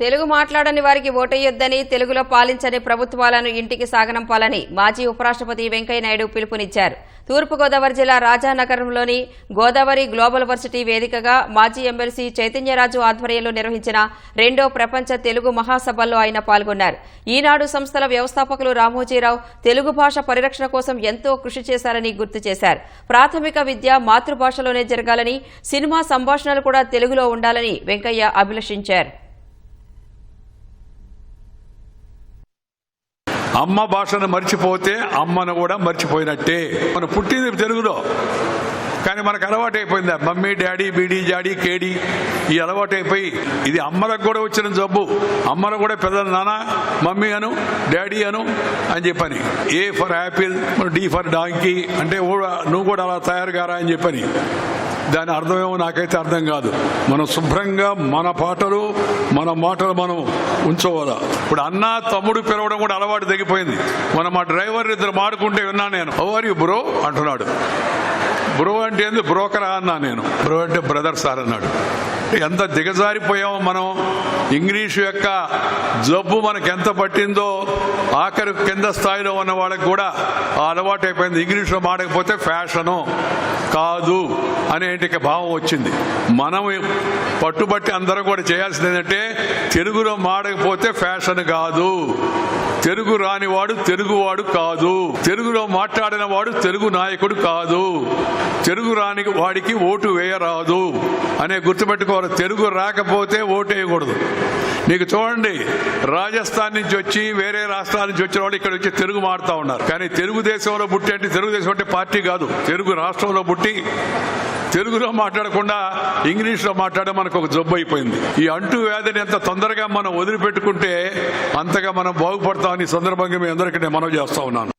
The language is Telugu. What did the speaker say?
తెలుగు మాట్లాడని వారికి ఓటేయొద్దని తెలుగులో పాలించని ప్రభుత్వాలను ఇంటికి సాగనంపాలని మాజీ ఉపరాష్ట్రపతి వెంకయ్యనాయుడు పిలుపునిచ్చారు. తూర్పుగోదావరి జిల్లా రాజానగరంలోని గోదావరి గ్లోబల్ వర్సిటీ వేదికగా మాజీ ఎమ్మెల్సీ చైతన్యరాజు ఆధ్వర్యంలో నిర్వహించిన రెండో ప్రపంచ తెలుగు మహాసభల్లో ఆయన పాల్గొన్నారు. ఈనాడు సంస్థల వ్యవస్థాపకులు రామోజీరావు తెలుగు భాష పరిరక్షణ కోసం ఎంతో కృషి చేశారని గుర్తు చేశారు. ప్రాథమిక విద్య మాతృభాషలోనే జరగాలని సినిమా సంభాషణలు కూడా తెలుగులో ఉండాలని వెంకయ్య అభిలషించారు. అమ్మ భాషను మర్చిపోతే అమ్మను కూడా మర్చిపోయినట్టే. మనం పుట్టింది తెలుగులో. కానీ మనకు అలవాటు అయిపోయింది మమ్మీ డాడీ బీడీ జాడీ కేడీ ఈ అలవాటు అయిపోయి ఇది అమ్మలకు కూడా వచ్చిన జబ్బు. అమ్మలు కూడా పెద్దలు నాన్న మమ్మీ అను డాడీ అను అని చెప్పని. A for apple D for donkey అంటే కూడా- నువ్వు కూడా అలా తయారు కారా అని చెప్పని. దాని అర్థమేమో నాకైతే అర్థం కాదు. మనం శుభ్రంగా మన పాటలు మన మాటలు మనం ఉంచుకోవాలా ఇప్పుడు అన్న తమ్ముడు పిలవడం కూడా అలవాటు తగ్గిపోయింది మన మా డ్రైవర్ ఇద్దరు మాడుకుంటే విన్నాను నేను. ఓవర్ యూ బ్రో అంటున్నాడు. బ్రో అంటే ఏంది? బ్రోకరా? అన్నా నేను. బ్రో అంటే బ్రదర్ సార్ అన్నాడు. ఎంత దిగజారిపోయామో మనం. ఇంగ్లీషు యొక్క జబ్బు మనకు ఎంత పట్టిందో ఆఖరి కింద స్థాయిలో ఉన్న వాళ్ళకి కూడా ఆ అలవాటు అయిపోయింది ఇంగ్లీష్లో మాడకపోతే ఫ్యాషను. కాదు అనేటి భావం వచ్చింది. మనం పట్టుబట్టి అందరం కూడా చేయాల్సింది ఏంటంటే తెలుగులో మాడకపోతే ఫ్యాషన్ కాదు. తెలుగు రానివాడు తెలుగువాడు కాదు. తెలుగులో మాట్లాడిన వాడు తెలుగు నాయకుడు కాదు. తెలుగు రాని వాడికి ఓటు వేయరాదు. అనే గుర్తుపెట్టుకోవాలి. తెలుగు రాకపోతే ఓటు వేయకూడదు. నీకు చూడండి రాజస్థాన్ నుంచి వచ్చి వేరే రాష్ట్రాల నుంచి వచ్చిన వాళ్ళు ఇక్కడ వచ్చి తెలుగు మారుతా ఉన్నారు. కానీ తెలుగుదేశంలో పుట్టి అంటే తెలుగుదేశం అంటే పార్టీ కాదు. తెలుగు రాష్ట్రంలో పుట్టి తెలుగులో మాట్లాడకుండా ఇంగ్లీష్లో మాట్లాడే మనకు ఒక జబ్బు అయిపోయింది. ఈ అంటు వ్యాధిని ఎంత తొందరగా మనం వదిలిపెట్టుకుంటే అంతగా మనం బాగుపడతామని సందర్భంగా మీ అందరికీ నేను మనవి చేస్తా ఉన్నాను.